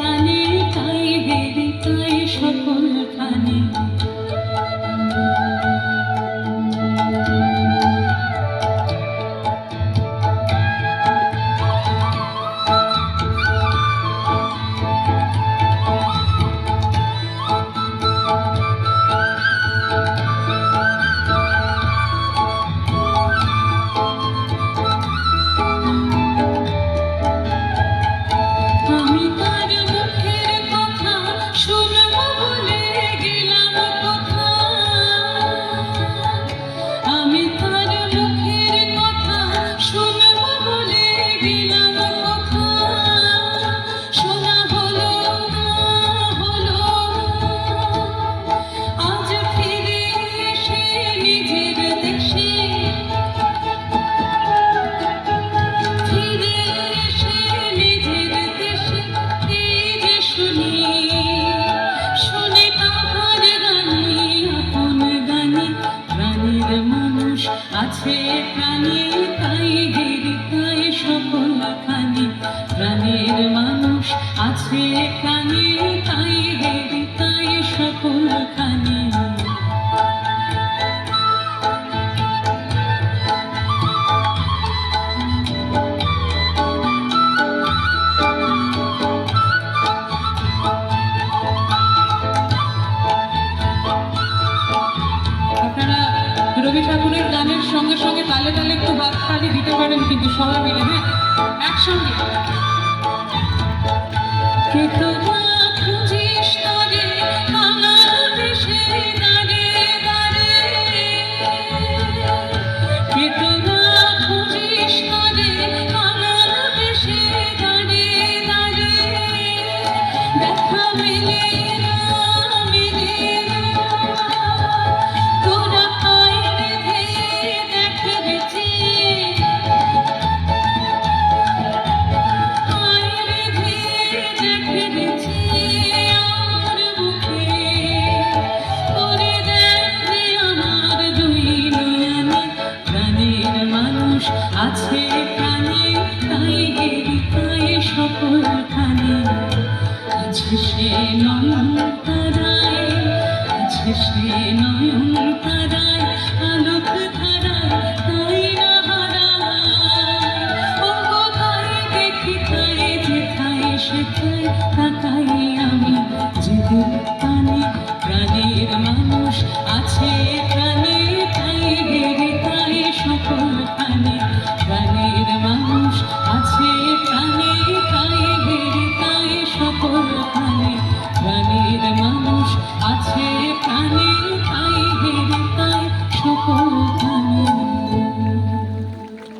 প্রাণে তাই দেবী তাই সকল প্রাণে আছে প্রাণে তাই গেরি তাই সকল খানি প্রাণের মানুষ আছে প্রাণে হাততালি দিতে পারেন কিন্তু সবাই মিলে হ্যাঁ একসঙ্গে। আছে প্রাণে, তাই তাই সকল খানে আছে সে নয়ন তারায়, আছে সে নয়ন তারায়, আলোক ধারায়, তাই না হারায়? ও তাই দেখি তাই তাকাই আমি, যেদিন